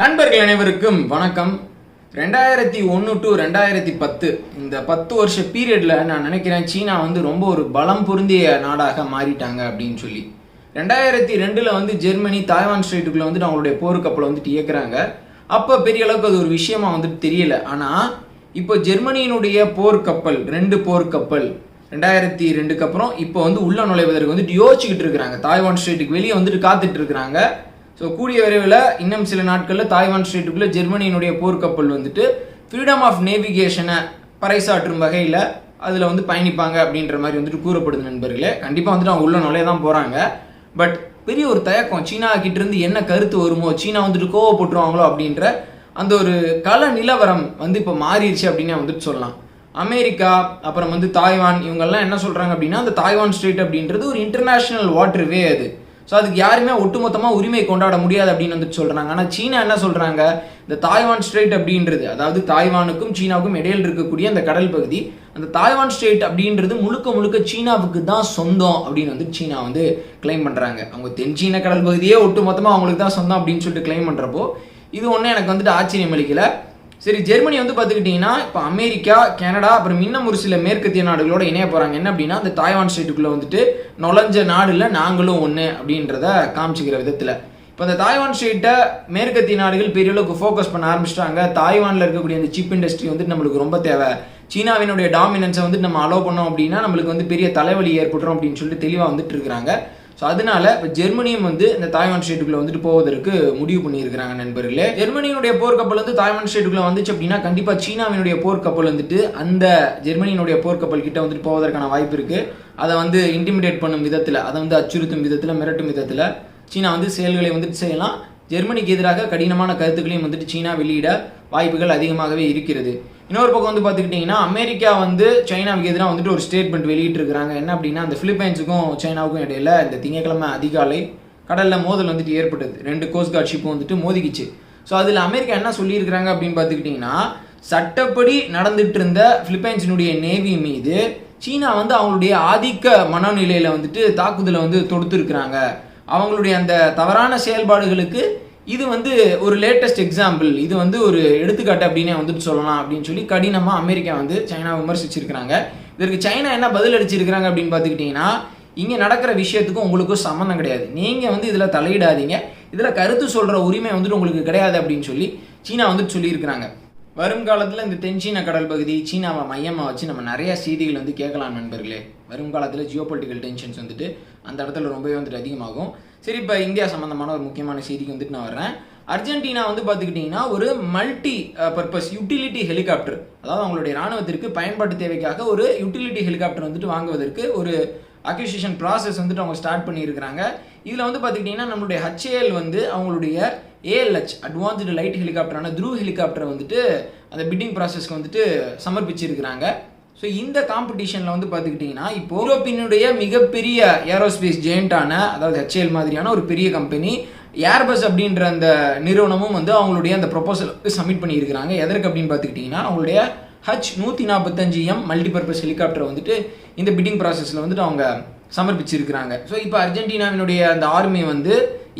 நண்பர்கள் அனைவருக்கும் வணக்கம். ரெண்டாயிரத்தி ஒன்று டு ரெண்டாயிரத்தி பத்து. இந்த பத்து வருஷ பீரியடில் நான் நினைக்கிறேன் சீனா வந்து ரொம்ப ஒரு பலம் பொருந்திய நாடாக மாறிட்டாங்க அப்படின்னு சொல்லி. ரெண்டாயிரத்தி ரெண்டில் வந்து ஜெர்மனி தாய்வான் ஸ்ட்ரீட்டுக்குள்ள வந்துட்டு அவங்களுடைய போர்க்கப்பலை வந்துட்டு இயக்குறாங்க. அப்போ பெரிய அளவுக்கு அது ஒரு விஷயமா வந்துட்டு தெரியல. ஆனால் இப்போ ஜெர்மனியினுடைய போர்க்கப்பல் ரெண்டு போர்க்கப்பல் ரெண்டாயிரத்தி ரெண்டுக்கு அப்புறம் இப்போ வந்து உள்ள நுழைவதற்கு வந்துட்டு யோசிச்சுக்கிட்டு இருக்கிறாங்க. தாய்வான் ஸ்ட்ரீட்டுக்கு வெளியே வந்துட்டு காத்துட்டு இருக்கிறாங்க. ஸோ கூடிய விரைவில் இன்னும் சில நாட்களில் தாய்வான் ஸ்ட்ரீட்டுக்குள்ளே ஜெர்மனியினுடைய போர்க்கப்பல் வந்துட்டு ஃப்ரீடம் ஆஃப் நேவிகேஷனை பறைசாற்றும் வகையில் அதில் வந்து பயணிப்பாங்க அப்படின்ற மாதிரி வந்துட்டு கூறப்படுது நண்பர்களே. கண்டிப்பாக வந்துட்டு அவங்க உள்ள நுழைய தான் போகிறாங்க பட் பெரிய ஒரு தயக்கம் சீனா கிட்ட இருந்து என்ன கருத்து வருமோ சீனா வந்துட்டு கோவப்பட்டுருவாங்களோ அப்படின்ற அந்த ஒரு கல நிலவரம் வந்து இப்போ மாறிடுச்சு அப்படின்னு வந்துட்டு சொல்லலாம். அமெரிக்கா அப்புறம் வந்து தாய்வான் இவங்கெல்லாம் என்ன சொல்கிறாங்க அப்படின்னா அந்த தாய்வான் ஸ்ட்ரீட் அப்படின்றது ஒரு இன்டர்நேஷ்னல் வாட்டர்வே அது. ஸோ அதுக்கு யாருமே ஒட்டுமொத்தமாக உரிமை கொண்டாட முடியாது அப்படின்னு வந்துட்டு சொல்கிறாங்க ஆனால் சீனா என்ன சொல்கிறாங்க இந்த தாய்வான் ஸ்ட்ரெயிட் அப்படின்றது அதாவது தாய்வானுக்கும் சீனாவுக்கும் இடையில் இருக்கக்கூடிய அந்த கடல் பகுதி அந்த தாய்வான் ஸ்ட்ரெயிட் அப்படின்றது முழுக்க முழுக்க சீனாவுக்கு தான் சொந்தம் அப்படின்னு வந்து சீனா வந்து கிளைம் பண்ணுறாங்க அவங்க தென் சீன கடல் பகுதியே ஒட்டுமொத்தமாக அவங்களுக்கு தான் சொந்தம் அப்படின்னு சொல்லிட்டு கிளைம் பண்ணுறப்போ இது ஒன்றும் எனக்கு வந்துட்டு ஆச்சரியம் அளிக்கலை சரி ஜெர்மனி வந்து பார்த்துக்கிட்டிங்கன்னா இப்போ அமெரிக்கா கனடா அப்புறம் இன்னும் ஒரு சில மேற்கத்திய நாடுகளோட இணைய போகிறாங்க என்ன அப்படின்னா அந்த தாய்வான் ஸ்டேட்டுக்குள்ளே வந்துட்டு நுழைஞ்ச நாடுல நாங்களும் ஒன்று அப்படின்றத காமிச்சிக்கிற விதத்தில். இப்போ அந்த தாய்வான் ஸ்டேட்டை மேற்கத்திய நாடுகள் பெரிய அளவுக்கு ஃபோக்கஸ் பண்ண ஆரம்பிச்சிட்டாங்க. தாய்வானில் இருக்கக்கூடிய அந்த சிப் இண்டஸ்ட்ரி வந்துட்டு நம்மளுக்கு ரொம்ப தேவை. சீனாவினுடைய டாமினன்ஸை வந்துட்டு நம்ம அலோவ் பண்ணோம் அப்படின்னா நம்மளுக்கு வந்து பெரிய தலைவலி ஏற்பட்டுரும் அப்படின்னு சொல்லிட்டு தெளிவாக வந்துட்டு இருக்கிறாங்க. ஸோ அதனால இப்போ ஜெர்மனியும் வந்து இந்த தாய்வான் ஸ்டேட்டுக்குள்ள வந்துட்டு போவதற்கு முடிவு பண்ணியிருக்கிறாங்க நண்பர்களே. ஜெர்மனியினுடைய போர்க்கப்பல் வந்து தாய்வான் ஸ்டேட்டுக்குள்ள வந்துச்சு அப்படின்னா கண்டிப்பாக சீனாவினுடைய போர்க்கப்பல் வந்துட்டு அந்த ஜெர்மனியினுடைய போர்க்கப்பல் கிட்ட வந்துட்டு போவதற்கான வாய்ப்பு இருக்கு. அதை வந்து இன்டிமிடேட் பண்ணும் விதத்தில் அதை வந்து அச்சுறுத்தும் விதத்தில் மிரட்டும் விதத்தில் சீனா வந்து செயல்களை வந்துட்டு செய்யலாம். ஜெர்மனிக்கு எதிராக கடினமான கருத்துக்களையும் வந்துட்டு சீனா வெளியிட வாய்ப்புகள் அதிகமாகவே இருக்கிறது. இன்னொரு பக்கம் வந்து பார்த்துக்கிட்டிங்கன்னா அமெரிக்கா வந்து சைனாவுக்கு எதிராக வந்துட்டு ஒரு ஸ்டேட்மெண்ட் வெளியிட்டிருக்கிறாங்க. என்ன அப்படின்னா அந்த பிலிப்பைன்ஸுக்கும் சைனாவுக்கும் இடையில இந்த திங்கட்கிழமை அதிகாலை கடலில் மோதல் வந்துட்டு ஏற்பட்டது. ரெண்டு கோஸ்ட்கார்ட் ஷிப்பும் வந்துட்டு மோதிக்கிச்சு. ஸோ அதில் அமெரிக்கா என்ன சொல்லியிருக்கிறாங்க அப்படின்னு பார்த்துக்கிட்டிங்கன்னா சட்டப்படி நடந்துட்டு இருந்த பிலிப்பைன்ஸினுடைய நேவி மீது சீனா வந்து அவங்களுடைய ஆதிக்க மனநிலையில் வந்துட்டு தாக்குதலை வந்து தொடுத்துருக்குறாங்க. அவங்களுடைய அந்த தவறான செயல்பாடுகளுக்கு இது வந்து ஒரு லேட்டஸ்ட் எக்ஸாம்பிள் இது வந்து ஒரு எடுத்துக்காட்டு அப்படின்னே வந்துட்டு சொல்லலாம் அப்படின்னு சொல்லி கடினமாக அமெரிக்கா வந்து சைனா விமர்சிச்சிருக்கிறாங்க. இதற்கு சைனா என்ன பதில் அடிச்சிருக்கிறாங்க அப்படின்னு பார்த்துக்கிட்டிங்கன்னா இங்கே நடக்கிற விஷயத்துக்கும் உங்களுக்கும் சம்மந்தம் கிடையாது. நீங்கள் வந்து இதில் தலையிடாதீங்க. இதில் கருத்து சொல்கிற உரிமை வந்துட்டு உங்களுக்கு கிடையாது அப்படின்னு சொல்லி சீனா வந்துட்டு சொல்லியிருக்கிறாங்க. வருங்காலத்தில் இந்த தென்சீன கடல் பகுதி சீனாவை மையமாக வச்சு நம்ம நிறைய செய்திகள் வந்து கேட்கலாம் நண்பர்களே. வருங்காலத்தில் ஜியோ பொலிட்டிக்கல் டென்ஷன்ஸ் வந்துட்டு அந்த இடத்துல ரொம்பவே வந்துட்டு அதிகமாகும். சரி இப்போ இந்தியா சம்மந்தமான ஒரு முக்கியமான செய்திக்கு வந்துட்டு நான் வர்றேன். அர்ஜென்டினா வந்து பார்த்துக்கிட்டிங்கன்னா ஒரு மல்டி பர்பஸ் யூட்டிலிட்டி ஹெலிகாப்டர் அதாவது அவங்களுடைய ராணுவத்திற்கு பயன்பாட்டு தேவைக்காக ஒரு யூட்டிலிட்டி ஹெலிகாப்டர் வந்துட்டு வாங்குவதற்கு ஒரு அக்விசிஷன் ப்ராசஸ் வந்துட்டு அவங்க ஸ்டார்ட் பண்ணியிருக்கிறாங்க. இதில் வந்து பார்த்துக்கிட்டிங்கன்னா நம்மளுடைய ஹச்ஏஎல் வந்து அவங்களுடைய ஏஎல்ஹெச் அட்வான்ஸ்டு லைட் ஹெலிகாப்டரான த்ரூ ஹெலிகாப்டரை வந்துட்டு அந்த பிட்டிங் ப்ராசஸ்க்கு வந்துட்டு சமர்ப்பிச்சிருக்கிறாங்க. ஸோ இந்த காம்படிஷனில் வந்து பார்த்துக்கிட்டிங்கன்னா இப்போ யூரோப்பினுடைய மிகப்பெரிய ஏரோஸ்பேஸ் ஜெயண்டான அதாவது ஹெச்ஏஎல் மாதிரியான ஒரு பெரிய கம்பெனி ஏர்பஸ் அப்படின்ற அந்த நிறுவனமும் வந்து அவங்களுடைய அந்த ப்ரொபோசல் சப்மிட் பண்ணியிருக்கிறாங்க. எதற்கு அப்படின்னு பார்த்துக்கிட்டிங்கன்னா அவங்களுடைய ஹச் நூற்றி நாற்பத்தஞ்சு எம் மல்டிபர்பஸ் ஹெலிகாப்டர் வந்துட்டு இந்த பிட்டிங் ப்ராசஸில் வந்துட்டு அவங்க சமர்ப்பிச்சிருக்கிறாங்க. ஸோ இப்போ அர்ஜென்டினாவினுடைய அந்த ஆர்மி வந்து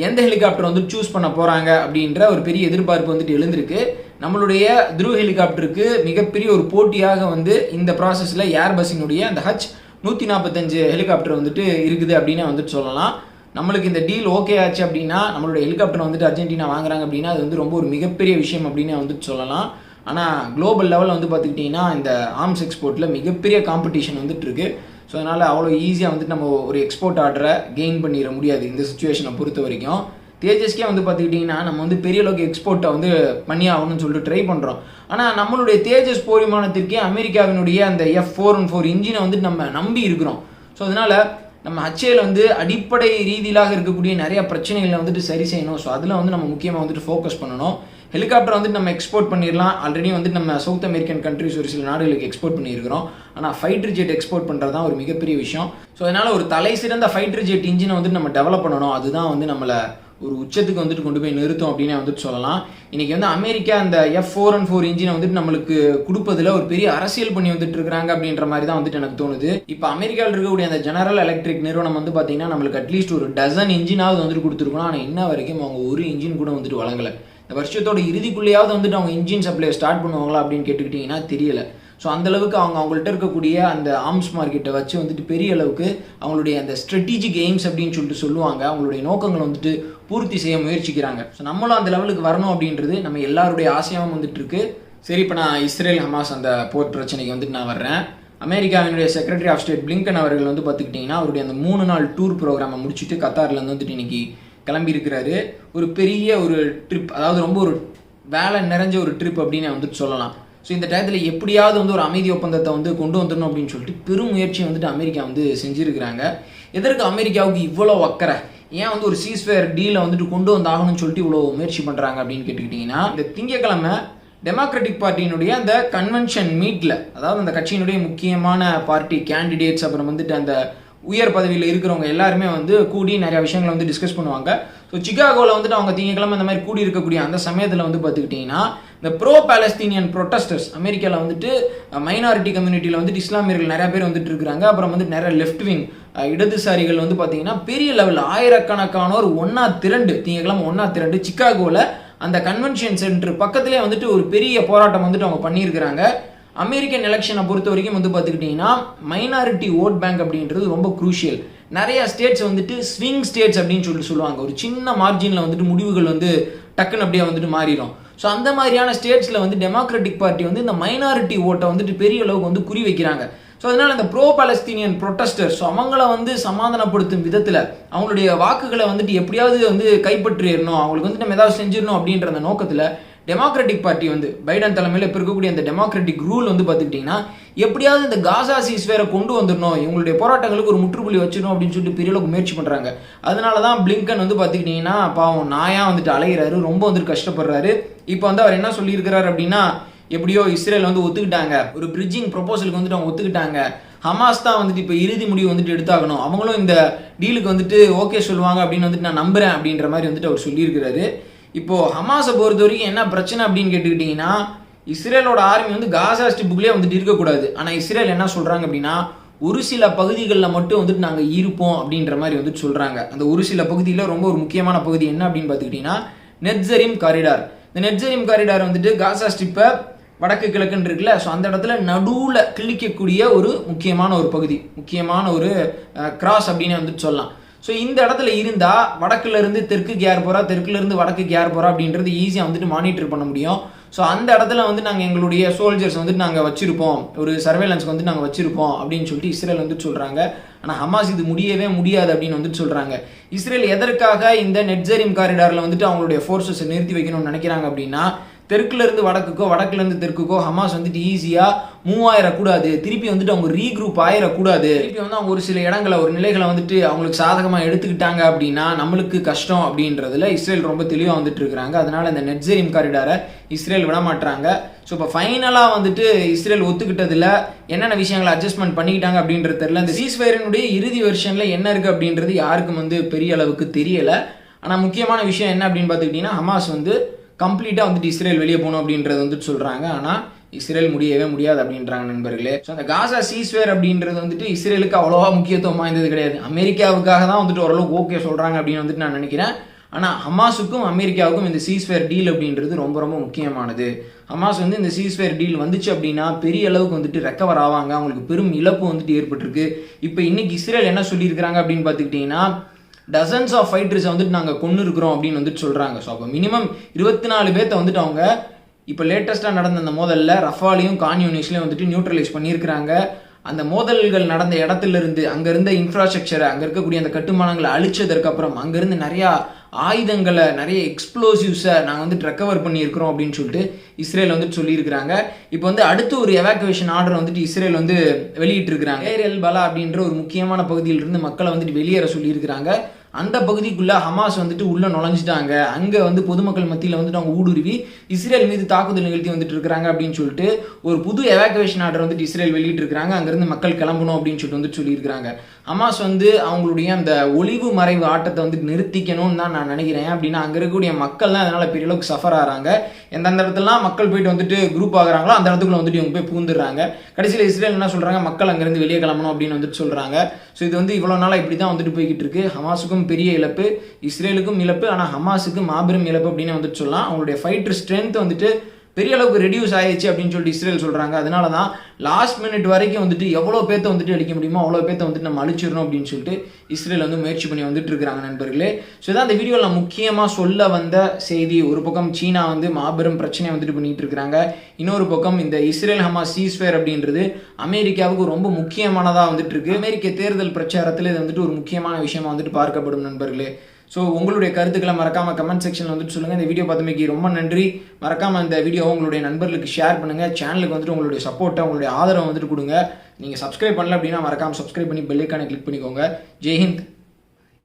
எந்த ஹெலிகாப்டர் வந்து சூஸ் பண்ண போகிறாங்க அப்படின்ற ஒரு பெரிய எதிர்பார்ப்பு வந்துட்டு எழுந்திருக்கு. நம்மளுடைய த்ரூ ஹெலிகாப்டருக்கு மிகப்பெரிய ஒரு போட்டியாக வந்து இந்த ப்ராசஸில் ஏர்பஸினுடைய அந்த ஹச் நூற்றி நாற்பத்தஞ்சு ஹெலிகாப்டர் வந்துட்டு இருக்குது அப்படின்னு வந்துட்டு சொல்லலாம். நம்மளுக்கு இந்த டீல் ஓகே ஆச்சு அப்படின்னா நம்மளுடைய ஹெலிகாப்டர் வந்துட்டு அர்ஜென்டினா வாங்குறாங்க அப்படின்னா அது வந்து ரொம்ப ஒரு மிகப்பெரிய விஷயம் அப்படின்னு வந்துட்டு சொல்லலாம். ஆனால் குளோபல் லெவலில் வந்து பார்த்துக்கிட்டிங்கன்னா இந்த ஆர்ம்ஸ் எக்ஸ்போர்ட்டில் மிகப்பெரிய காம்படிஷன் வந்துட்டு இருக்கு. ஸோ அதனால் அவ்வளோ ஈஸியாக வந்துட்டு நம்ம ஒரு எக்ஸ்போர்ட் ஆர்டரை கெயின் பண்ணிட முடியாது இந்த சுச்சுவேஷனை பொறுத்த வரைக்கும். தேஜஸ்கே வந்து பார்த்துக்கிட்டிங்கன்னா நம்ம வந்து பெரிய அளவுக்கு எக்ஸ்போர்ட்டை வந்து பண்ணி ஆகணும்னு சொல்லிட்டு ட்ரை பண்ணுறோம் ஆனால் நம்மளுடைய தேஜஸ் போர் விமானத்திற்கே அமெரிக்காவினுடைய அந்த எஃப் ஃபோர் ஒன் ஃபோர் இன்ஜினை வந்து நம்ம நம்பி இருக்கிறோம். ஸோ அதனால் நம்ம ஹச்ஏல வந்து அடிப்படை ரீதியிலாக இருக்கக்கூடிய நிறைய பிரச்சனைகளை வந்துட்டு சரி செய்யணும். ஸோ அதில் வந்து நம்ம முக்கியமாக வந்துட்டு ஃபோக்கஸ் பண்ணணும். ஹெலிகாப்டர் வந்துட்டு நம்ம எக்ஸ்போர்ட் பண்ணிடலாம். ஆல்ரெடி வந்துட்டு நம்ம சவுத் அமெரிக்கன் கண்ட்ரிஸ் ஒரு சில நாடுகளுக்கு எக்ஸ்போர்ட் பண்ணியிருக்கிறோம். ஆனால் ஃபைட்டர் ஜெட் எக்ஸ்போர்ட் பண்ணுறது தான் ஒரு மிகப்பெரிய விஷயம். ஸோ அதனால் ஒரு தலை சிறந்த ஃபைட்டர் ஜெட் இன்ஜினை வந்துட்டு நம்ம டெவலப் பண்ணணும். அதுதான் வந்து நம்மளை ஒரு உச்சத்துக்கு வந்துட்டு கொண்டு போய் நிறுத்தும் அப்படின்னு வந்துட்டு சொல்லலாம். இன்னைக்கு வந்து அமெரிக்கா அந்த எஃப் ஃபோர் அண்ட் ஃபோர் இன்ஜினை வந்துட்டு நம்மளுக்கு கொடுப்பதில் ஒரு பெரிய அரசியல் பண்ணி வந்துட்டு இருக்கிறாங்க அப்படின்ற மாதிரி தான் வந்துட்டு எனக்கு தோணுது. இப்போ அமெரிக்காவில் இருக்கக்கூடிய அந்த ஜெனரல் எலக்ட்ரிக் நிறுவனம் வந்து பார்த்தீங்கன்னா நம்மளுக்கு அட்லீஸ்ட் ஒரு டசன் இன்ஜினாவது வந்துட்டு கொடுத்துருக்கணும். ஆனால் இன்ன வரைக்கும் அவங்க ஒரு இன்ஜின் கூட வந்துட்டு வழங்கலை. இந்த வருஷத்தோட இறுதிக்குள்ளேயாவது வந்துட்டு அவங்க இன்ஜின் சப்ளை ஸ்டார்ட் பண்ணுவாங்களா அப்படின்னு கேட்டுக்கிட்டிங்கன்னா தெரியல. ஸோ அந்தளவுக்கு அவங்க அவங்கள்ட்ட இருக்கக்கூடிய அந்த ஆர்ம்ஸ் மார்க்கெட்டை வச்சு வந்துட்டு பெரிய அளவுக்கு அவங்களுடைய அந்த ஸ்ட்ரெட்டஜிக் எய்ம்ஸ் அப்படின்னு சொல்லிட்டு சொல்லுவாங்க. அவங்களுடைய நோக்கங்களை வந்துட்டு பூர்த்தி செய்ய முயற்சிக்கிறாங்க. ஸோ நம்மளும் அந்த லெவலுக்கு வரணும் அப்படின்றது நம்ம எல்லாருடைய ஆசையாகவும் வந்துட்டு இருக்கு. சரி இப்போ நான் இஸ்ரேல் ஹமாஸ் அந்த போர் பிரச்சனைக்கு வந்துட்டு நான் வர்றேன். அமெரிக்காவினுடைய செக்ரட்டரி ஆஃப் ஸ்டேட் பிளிங்கன் அவர்கள் வந்து பார்த்துக்கிட்டிங்கன்னா அவருடைய அந்த மூணு நாள் டூர் ப்ரோக்ராமை முடிச்சுட்டு கத்தார்லேருந்து வந்துட்டு இன்னைக்கு கிளம்பியிருக்கிறாரு. ஒரு பெரிய ஒரு ட்ரிப் அதாவது ரொம்ப ஒரு வேலை நிறைஞ்ச ஒரு ட்ரிப் அப்படின்னு வந்துட்டு சொல்லலாம். ஸோ இந்த டயத்தில் எப்படியாவது வந்து ஒரு அமைதி ஒப்பந்தத்தை வந்து கொண்டு வந்துடணும் அப்படின்னு சொல்லிட்டு பெரும் முயற்சியை வந்துட்டு அமெரிக்கா வந்து செஞ்சுருக்கிறாங்க. எதற்கு அமெரிக்காவுக்கு இவ்வளோ அக்கறை? ஏன் வந்து ஒரு சீஸ்வேர் டீலை வந்துட்டு கொண்டு வந்தாகணும்னு சொல்லிட்டு இவ்வளோ முயற்சி பண்ணுறாங்க அப்படின்னு கேட்டுக்கிட்டிங்கன்னா இந்த திங்கக்கிழமை டெமோக்ராட்டிக் பார்ட்டியினுடைய அந்த கன்வென்ஷன் மீட்டில் அதாவது அந்த கட்சியினுடைய முக்கியமான பார்ட்டி கேண்டிடேட்ஸ் அப்புறம் வந்துட்டு அந்த உயர் பதவியில் இருக்கிறவங்க எல்லாருமே வந்து கூடி நிறைய விஷயங்களை வந்து டிஸ்கஸ் பண்ணுவாங்க. ஸோ சிகாகோவில் வந்துட்டு அவங்க திங்கக்கிழமை இந்த மாதிரி கூடி இருக்கக்கூடிய அந்த சமயத்தில் வந்து பார்த்துக்கிட்டிங்கன்னா இந்த ப்ரோ பாலஸ்தீனியன் ப்ரொட்டஸ்டர்ஸ் அமெரிக்காவில் வந்துட்டு மைனாரிட்டி கம்யூனிட்டியில் வந்துட்டு இஸ்லாமியர்கள் நிறைய பேர் வந்துட்டு இருக்கிறாங்க. அப்புறம் வந்து நிறைய லெஃப்ட் விங் இடதுசாரிகள் வந்து பார்த்தீங்கன்னா பெரிய லெவல் ஆயிரக்கணக்கானோர் ஒன்றா திரண்டு திங்கக்கிழமை ஒன்றா திரண்டு சிக்காகோவில் அந்த கன்வென்ஷன் சென்டர் பக்கத்துலேயே வந்துட்டு ஒரு பெரிய போராட்டம் வந்துட்டு அவங்க பண்ணியிருக்கிறாங்க. அமெரிக்கன் எலெக்ஷனை பொறுத்த வரைக்கும் வந்து பார்த்துக்கிட்டிங்கன்னா மைனாரிட்டி ஓட் பேங்க் அப்படின்றது ரொம்ப குரூஷியல் நிறைய ஸ்டேட்ஸ் வந்துட்டு ஸ்விங் ஸ்டேட்ஸ் அப்படின்னு சொல்லிட்டு சொல்லுவாங்க. ஒரு சின்ன மார்ஜினில் வந்துட்டு முடிவுகள் வந்து டக்குன்னு அப்படியே வந்துட்டு மாறிடும். ஸோ அந்த மாதிரியான ஸ்டேட்ஸில் வந்து டெமோக்ராட்டிக் பார்ட்டி வந்து இந்த மைனாரிட்டி ஓட்டை வந்துட்டு பெரிய அளவுக்கு வந்து குறி வைக்கிறாங்க. ஸோ அதனால் அந்த ப்ரோ பாலஸ்தீனியன் ப்ரொட்டஸ்டர்ஸ் ஸோ அவங்கள வந்து சமாதானப்படுத்தும் விதத்தில் அவங்களுடைய வாக்குகளை வந்துட்டு எப்படியாவது வந்து கைப்பற்றிடணும் அவங்களுக்கு வந்து நம்ம ஏதாவது செஞ்சிடணும் அப்படின்ற அந்த நோக்கத்தில் டெமோக்ராட்டிக் பார்ட்டி வந்து பைடன் தலைமையில் இப்போ இருக்கக்கூடிய அந்த டெமோக்ராட்டிக் ரூல் வந்து பார்த்துக்கிட்டிங்கன்னா எப்படியாவது இந்த காசா சீஸ்வேரை கொண்டு வந்துடணும் இவங்களுடைய போராட்டங்களுக்கு ஒரு முற்றுப்புள்ளி வச்சிடணும் அப்படின்னு சொல்லிட்டு பெரிய அளவுக்கு முயற்சி பண்ணுறாங்க அதனால தான் பிளிங்கன் வந்து பார்த்துக்கிட்டிங்கன்னா பாவம் நாயா வந்துட்டு அலைகிறாரு ரொம்ப வந்துட்டு கஷ்டப்படுறாரு. இப்போ வந்து அவர் என்ன சொல்லியிருக்கிறாரு அப்படின்னா எப்படியோ இஸ்ரேல் வந்து ஒத்துக்கிட்டாங்க. ஒரு பிரிட்ஜிங் ப்ரொபோசலுக்கு வந்துட்டு அவங்க ஒத்துக்கிட்டாங்க. ஹமாஸ் தான் வந்துட்டு இப்போ இறுதி முடிவு வந்துட்டு எடுத்தாகணும். அவங்களும் இந்த டீலுக்கு வந்துட்டு ஓகே சொல்லுவாங்க அப்படின்னு வந்துட்டு நான் நம்புறேன் அப்படின்ற மாதிரி வந்துட்டு அவர் சொல்லியிருக்கிறாரு. இப்போ ஹமாஸை பொறுத்த வரைக்கும் என்ன பிரச்சனை அப்படின்னு கேட்டுக்கிட்டிங்கன்னா இஸ்ரேலோட ஆர்மி வந்து காசா ஸ்டிப்புக்குள்ளே வந்துட்டு இருக்கக்கூடாது ஆனால் இஸ்ரேல் என்ன சொல்கிறாங்க அப்படின்னா ஒரு சில பகுதிகளில் மட்டும் வந்துட்டு நாங்கள் இருப்போம் அப்படின்ற மாதிரி வந்துட்டு சொல்கிறாங்க அந்த ஒரு சில பகுதியில் ரொம்ப ஒரு முக்கியமான பகுதி என்ன அப்படின்னு பார்த்துக்கிட்டிங்கன்னா நெட்ஸரிம் காரிடார். இந்த நெட்ஸரிம் காரிடார் வந்துட்டு காசா ஸ்டிப்பை வடக்கு கிழக்குன்னு இருக்குல்ல ஸோ அந்த இடத்துல நடுவில் கிழிக்கக்கூடிய ஒரு முக்கியமான ஒரு பகுதி முக்கியமான ஒரு கிராஸ் அப்படின்னு வந்துட்டு சொல்லலாம். ஸோ இந்த இடத்துல இருந்தால் வடக்குல இருந்து கேர் யார் போகிறா தெற்குல இருந்து வடக்கு யார் போகிறா அப்படின்றது ஈஸியாக வந்துட்டு மானிட்டர் பண்ண முடியும். ஸோ அந்த இடத்துல வந்து நாங்கள் எங்களுடைய சோல்ஜர்ஸ் வந்துட்டு நாங்கள் வச்சிருப்போம். ஒரு சர்வேலன்ஸ்க்கு வந்து நாங்கள் வச்சிருப்போம் அப்படின்னு சொல்லிட்டு இஸ்ரேல் வந்துட்டு சொல்கிறாங்க ஆனால் ஹமாஸ் இது முடியவே முடியாது அப்படின்னு வந்துட்டு சொல்கிறாங்க இஸ்ரேல் எதற்காக இந்த நெட்ஜரிம் காரிடாரில் வந்துட்டு அவங்களுடைய ஃபோர்ஸஸை நிறுத்தி வைக்கணும்னு நினைக்கிறாங்க அப்படின்னா தெற்குலேருந்து வடக்குக்கோ வடக்குலேருந்து தெற்குக்கோ ஹமாஸ் வந்துட்டு ஈஸியாக மூவ் ஆயிடக்கூடாது திருப்பி வந்துட்டு அவங்க ரீக்ரூப் ஆயிடக்கூடாது திருப்பி வந்து அவங்க ஒரு சில இடங்களை ஒரு நிலைகளை வந்துட்டு அவங்களுக்கு சாதகமாக எடுத்துக்கிட்டாங்க அப்படின்னா நம்மளுக்கு கஷ்டம் அப்படின்றதுல இஸ்ரேல் ரொம்ப தெளிவாக வந்துட்டு இருக்கிறாங்க. அதனால இந்த நெட்ஸரிம் காரிடாரை இஸ்ரேல் விட மாட்டாங்க ஸோ இப்போ ஃபைனலாக வந்துட்டு இஸ்ரேல் ஒத்துக்கிட்டதில் என்னென்ன விஷயங்களை அட்ஜஸ்ட்மெண்ட் பண்ணிக்கிட்டாங்க அப்படின்றது தெரியல. இந்த சீஸ்வேரனுடைய இறுதி வெர்ஷனில் என்ன இருக்குது அப்படின்றது யாருக்கும் வந்து பெரிய அளவுக்கு தெரியலை. ஆனால் முக்கியமான விஷயம் என்ன அப்படின்னு பார்த்துக்கிட்டிங்கன்னா ஹமாஸ் வந்து கம்ப்ளீட்டாக வந்துட்டு இஸ்ரேல் வெளியே போகணும் அப்படின்றது வந்துட்டு சொல்கிறாங்க ஆனால் இஸ்ரேல் முடியவே முடியாது அப்படின்றாங்க நண்பர்களே. ஸோ அந்த காசா சீஸ்வேர் அப்படின்றது வந்துட்டு இஸ்ரேலுக்கு அவ்வளோவா முக்கியத்துவம் வாய்ந்தது கிடையாது. அமெரிக்காவுக்காக தான் வந்துட்டு ஓரளவுக்கு ஓகே சொல்கிறாங்க அப்படின்னு வந்துட்டு நான் நினைக்கிறேன். ஆனால் ஹமாஸுக்கும் அமெரிக்காவுக்கும் இந்த சீஸ்வேர் டீல் அப்படின்றது ரொம்ப ரொம்ப முக்கியமானது. ஹமாஸ் வந்து இந்த சீஸ்வேர் டீல் வந்துச்சு அப்படின்னா பெரிய அளவுக்கு வந்துட்டு ரெக்கவர் ஆவாங்க. அவங்களுக்கு பெரும் இழப்பு வந்துட்டு ஏற்பட்டிருக்கு. இப்போ இன்னைக்கு இஸ்ரேல் என்ன சொல்லியிருக்கிறாங்க அப்படின்னு பார்த்துக்கிட்டிங்கன்னா டசன்ஸ் ஆஃப் ஃபைட்டர்ஸை வந்துட்டு நாங்கள் கொண்டு இருக்கிறோம் அப்படின்னு வந்துட்டு சொல்கிறாங்க ஸோ அப்போ மினிமம் இருபத்தி நாலு பேர்த்த வந்துட்டு அவங்க இப்போ லேட்டஸ்ட்டாக நடந்த அந்த மோதலில் ரஃபாலையும் கான்யூனிஸ்லையும் வந்துட்டு நியூட்ரலைஸ் பண்ணியிருக்கிறாங்க அந்த மோதல்கள் நடந்த இடத்துல இருந்து அங்கே இருந்த இன்ஃப்ராஸ்ட்ரக்சரை அங்கே இருக்கக்கூடிய அந்த கட்டுமானங்களை அழிச்சதற்கு அப்புறம் அங்கேருந்து நிறையா ஆயுதங்களை நிறைய எக்ஸ்ப்ளோசிவ்ஸை நாங்கள் வந்து ரெக்கவர் பண்ணியிருக்கிறோம் அப்படின்னு சொல்லிட்டு இஸ்ரேல் வந்துட்டு சொல்லியிருக்கிறாங்க. இப்போ வந்து அடுத்து ஒரு எவாக்குவேஷன் ஆர்டர் வந்துட்டு இஸ்ரேல் வந்து வெளியிட்டிருக்கிறாங்க. ஏரியல் பலா அப்படின்ற ஒரு முக்கியமான பகுதியிலிருந்து மக்களை வந்துட்டு வெளியேற சொல்லியிருக்கிறாங்க. அந்த பகுதிக்குள்ளே ஹமாஸ் வந்துட்டு உள்ளே நுழைஞ்சிட்டாங்க. அங்கே வந்து பொதுமக்கள் மத்தியில் வந்துட்டு அவங்க ஊடுருவி இஸ்ரேல் மீது தாக்குதல் நிகழ்த்தி வந்துட்டு இருக்கிறாங்க அப்படின்னு சொல்லிட்டு ஒரு புது எவாக்குவேஷன் ஆர்டர் வந்துட்டு இஸ்ரேல் வெளியிட்டிருக்கிறாங்க. அங்கேருந்து மக்கள் கிளம்பணும் அப்படின்னு சொல்லிட்டு வந்துட்டு சொல்லியிருக்கிறாங்க. ஹமாஸ் வந்து அவங்களுடைய அந்த ஒளிவு மறைவு ஆட்டத்தை வந்து நிறுத்திக்கணும்னு தான் நான் நினைக்கிறேன். அப்படின்னா அங்கே இருக்கக்கூடிய மக்கள்லாம் அதனால் பெரிய அளவுக்கு சஃபர் ஆகிறாங்க? எந்தெந்த இடத்துலலாம் மக்கள் போயிட்டு வந்துட்டு குரூப் ஆகுறாங்களோ அந்த இடத்துக்குள்ள வந்துட்டு இவங்க போய் பூந்துடுறாங்க கடைசியில் இஸ்ரேல் என்ன சொல்கிறாங்க மக்கள் அங்கேருந்து வெளியே கிளம்பணும் அப்படின்னு வந்துட்டு சொல்கிறாங்க ஸோ இது வந்து இவ்வளோ நாளாக இப்படி தான் வந்துட்டு போய்கிட்டு இருக்கு. ஹமாஸுக்கும் ஹமாஸுக்கும் பெரிய இழப்பு இஸ்ரேலுக்கும் இழப்பு ஆனால் ஹமாஸுக்கு மாபெரும் இழப்பு அப்படின்னு வந்துட்டு சொல்லலாம். அவங்களுடைய ஃபைட்டர் ஸ்ட்ரென்த் வந்துட்டு பெரிய அளவுக்கு ரெடியூஸ் ஆயிடுச்சு அப்படின்னு சொல்லிட்டு இஸ்ரேல் சொல்கிறாங்க அதனால தான் லாஸ்ட் மினிட் வரைக்கும் வந்துட்டு எவ்வளோ பேர்த்த வந்துட்டு அடிக்க முடியுமோ அவ்வளோ பேர்த்த வந்துட்டு நம்ம அழிச்சிடணும் அப்படின்னு சொல்லிட்டு இஸ்ரேல் வந்து முயற்சி பண்ணி வந்துட்டு இருக்காங்க நண்பர்களே. ஸோ இதான் அந்த வீடியோவில் நான் முக்கியமாக சொல்ல வந்த செய்தி. ஒரு பக்கம் சீனா வந்து மாபெரும் பிரச்சனையை வந்துட்டு பண்ணிகிட்டு இருக்கிறாங்க. இன்னொரு பக்கம் இந்த இஸ்ரேல் ஹமாஸ் சீஸ்வேர் அப்படின்றது அமெரிக்காவுக்கு ரொம்ப முக்கியமானதாக வந்துட்டு இருக்கு. அமெரிக்க தேர்தல் பிரச்சாரத்தில் இது வந்துட்டு ஒரு முக்கியமான விஷயமா வந்துட்டு பார்க்கப்படும் நண்பர்களே. ஸோ உங்களுடைய கருத்துக்களை மறக்காமல் கமெண்ட் செக்ஷனில் வந்துட்டு சொல்லுங்கள் இந்த வீடியோ பார்த்தமைக்கு ரொம்ப நன்றி. மறக்காமல் இந்த வீடியோவை உங்களுடைய நண்பர்களுக்கு ஷேர் பண்ணுங்கள் சேனலுக்கு வந்துட்டு உங்களுடைய சப்போர்ட்டை உங்களுடைய ஆதரவை வந்துட்டு கொடுங்க. நீங்கள் சப்ஸ்கிரைப் பண்ணல அப்படின்னா மறக்காமல் சப்ஸ்கிரைப் பண்ணி பெல்லைக்கான கிளிக் பண்ணிக்கோங்க. ஜெய்ஹிந்த்